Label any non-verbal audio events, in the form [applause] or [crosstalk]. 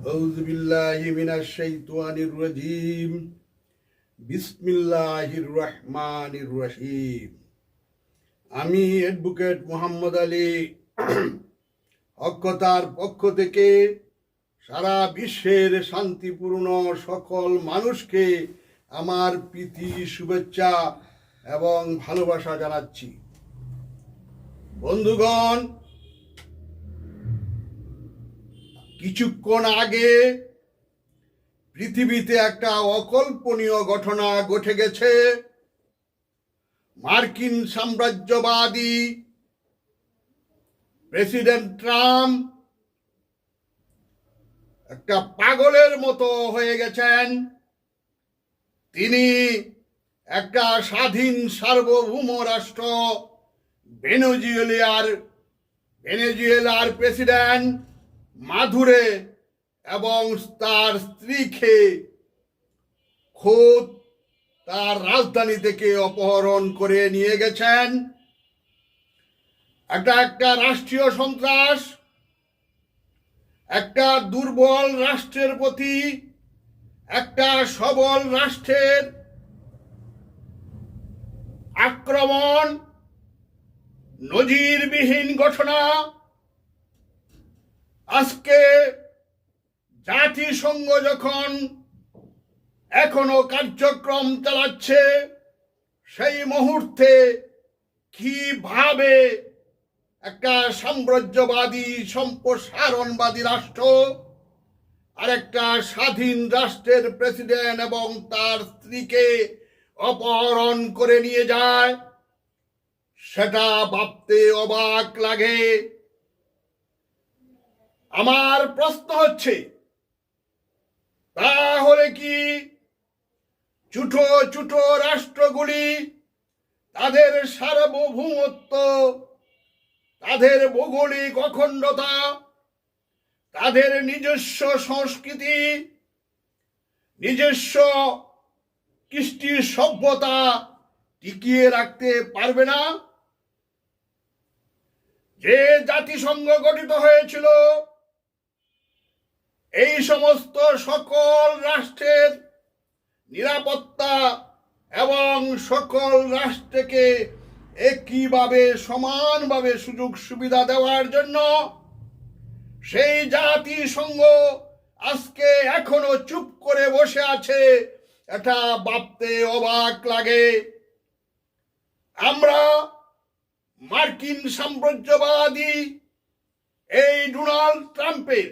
أعوذ بالله من الشيطان الرجيم بسم الله الرحمن الرحيم আমি অ্যাডভোকেট মোহাম্মদ আলী [clears throat] অক্ষতার পক্ষ থেকে সারা বিশ্বের শান্তিপূর্ণ সকল মানুষকে আমার প্রীতি শুভেচ্ছা এবং ভালোবাসা জানাচ্ছি বন্ধুগণ কিছুক্ষণ আগে পৃথিবীতে একটা অকল্পনীয় ঘটনা ঘটে গেছে। মার্কিন সাম্রাজ্যবাদী প্রেসিডেন্ট ট্রাম্প একটা পাগলের মতো হয়ে গেছেন। তিনি একটা স্বাধীন সার্বভৌম রাষ্ট্র ভেনেজুয়েলিয়ার ভেনেজুয়েলার প্রেসিডেন্ট। মাধুরে এবং তার স্ত্রীকে খোদ তার রাজধানী থেকে অপহরণ করে নিয়ে গেছেন। একটা একটা রাষ্ট্রীয় সন্ত্রাস, একটা দুর্বল রাষ্ট্রের প্রতি, একটা সবল রাষ্ট্রের আক্রমণ, নজিরবিহীন ঘটনা। আজকে জাতিসংঘ যখন এখনও কার্যক্রম চালাচ্ছে, সেই মুহূর্তে কীভাবে একটা সাম্রাজ্যবাদী, সম্প্রসারণবাদী রাষ্ট্র আর একটা স্বাধীন রাষ্ট্রের প্রেসিডেন্ট এবং তার স্ত্রীকে অপহরণ করে নিয়ে যায়, সেটা ভাবতে অবাক লাগে। আমার প্রশ্ন হচ্ছে, তাহলে কি ছোটো ছোটো রাষ্ট্রগুলি তাদের সার্বভৌমত্ব, তাদের ভৌগোলিক অখণ্ডতা, তাদের নিজস্ব সংস্কৃতি, নিজস্ব কৃষ্টি সভ্যতা টিকিয়ে রাখতে পারবে না? যে জাতিসংঘ গঠিত হয়েছিল এই সমস্ত সকল রাষ্ট্রের নিরাপত্তা এবং সকল রাষ্ট্রকে একইভাবে সমানভাবে সুযোগ সুবিধা দেওয়ার জন্য সেই জাতিসংঘ আজকে এখনও চুপ করে বসে আছে। এটা ভাবতে অবাক লাগে। আমরা মার্কিন সাম্রাজ্যবাদী এই ডোনাল্ড ট্রাম্পের